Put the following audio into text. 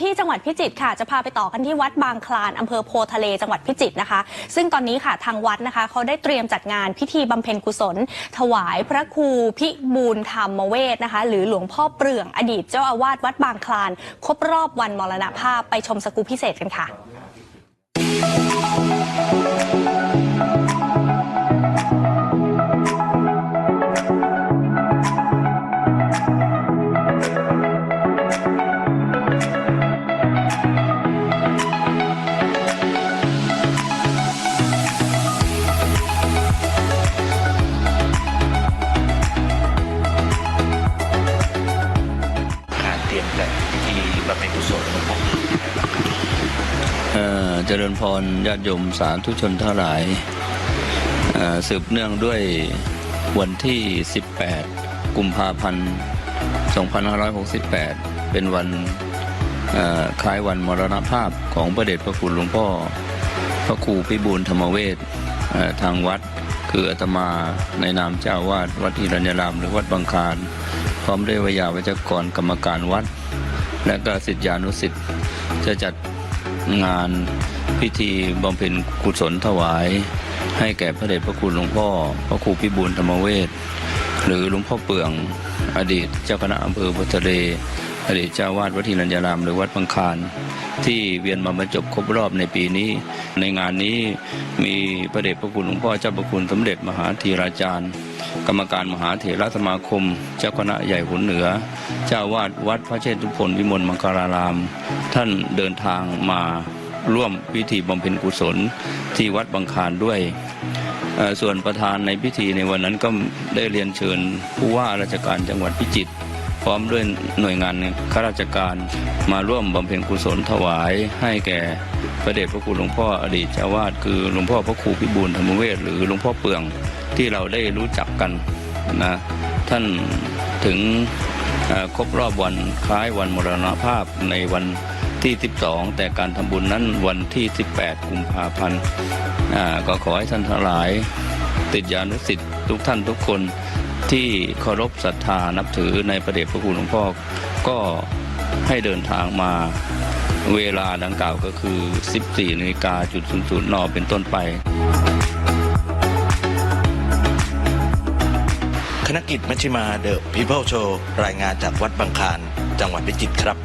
ที่จังหวัดพิจิตรค่ะจะพาไปต่อกันที่วัดบางคลานอำเภอโพทะเลจังหวัดพิจิตรนะคะ ซึ่งตอนนี้ค่ะทางวัดนะคะเขาได้เตรียมจัดงานพิธีบำเพ็ญกุศล ถวายพระครูพิบูลธรรมเวทนะคะ หรือหลวงพ่อเปลืองอดีตเจ้าอาวาสวัดบางคลาน ครบรอบวันมรณภาพไปชมสกูปพิเศษกันค่ะ บำเพ็ญกุศลเจริญพรญาติโยมสาธุชนทั้งหลายสืบเนื่องด้วยวันที่ 18 กุมภาพันธ์ 2568 เป็นวันคล้ายวันมรณภาพของพระเดชพระคุณหลวงพ่อ พระครูพิบูลธรรมเวชเอ่อทางวัดคืออาตมาในนามเจ้าวาดวัดอิรัญญารามหรือวัดบางคานพร้อมด้วยวิยาวัจกรกรรมการวัด และก็สิทธิานุสิทธิ์จะจัดงานพิธีบำเพ็ญกุศลถวาย ให้แก่พระเดชพระคุณหลวงพ่อ พระครูพิบูลธรรมเวชหรือหลวงพ่อเปือง อดีตเจ้าคณะอำเภอพุทธเลอดีตเจ้าวาดวัดทินัญญาราม หรือวัดบางคานที่เวียนมาบรรจบครบรอบในปีนี้ ในงานนี้มีพระเดชพระคุณหลวงพ่อเจ้าพระคุณสมเด็จมหาธีราจารย์ กรรมการมหาเถรสมาคม เจ้าคณะใหญ่หุนเหนือ เจ้าวาดวัดพระเชตุพนวิมลมังคลาราม ท่านเดินทางมาร่วมพิธีบำเพ็ญกุศลที่วัดบางคานด้วยส่วนประธานในพิธีในวันนั้นก็ได้เรียนเชิญผู้ว่าราชการจังหวัดพิจิตรพร้อมด้วยหน่วยงานข้าราชการมาร่วมบำเพ็ญกุศลถวายให้แก่พระเดชพระคุณหลวงพ่ออดีตเจ้าวาดคือหลวงพ่อพระครูพิบูลธรรมเวชหรือหลวงพ่อเปือง ที่เราได้รู้จักกันนะท่านถึงครบรอบวันคล้ายวันมรณภาพในวันที่ 12 แต่การทำบุญนั้นวันที่ 18 กุมภาพันธ์ก็ขอให้ท่านทั้งหลาย ติดยานุสิทธิ์ทุกท่านทุกคนที่เคารพศรัทธานับถือในพระเดชพระคุณหลวงพ่อก็ให้เดินทางมาเวลาดังกล่าวก็คือ 14นาฬิกาจุดศูนย์นเป็นต้นไป คณะกิจมัชฌิมาเดอะพีเพิลโชว์รายงานจากวัดบางคารจังหวัดพิจิตรครับ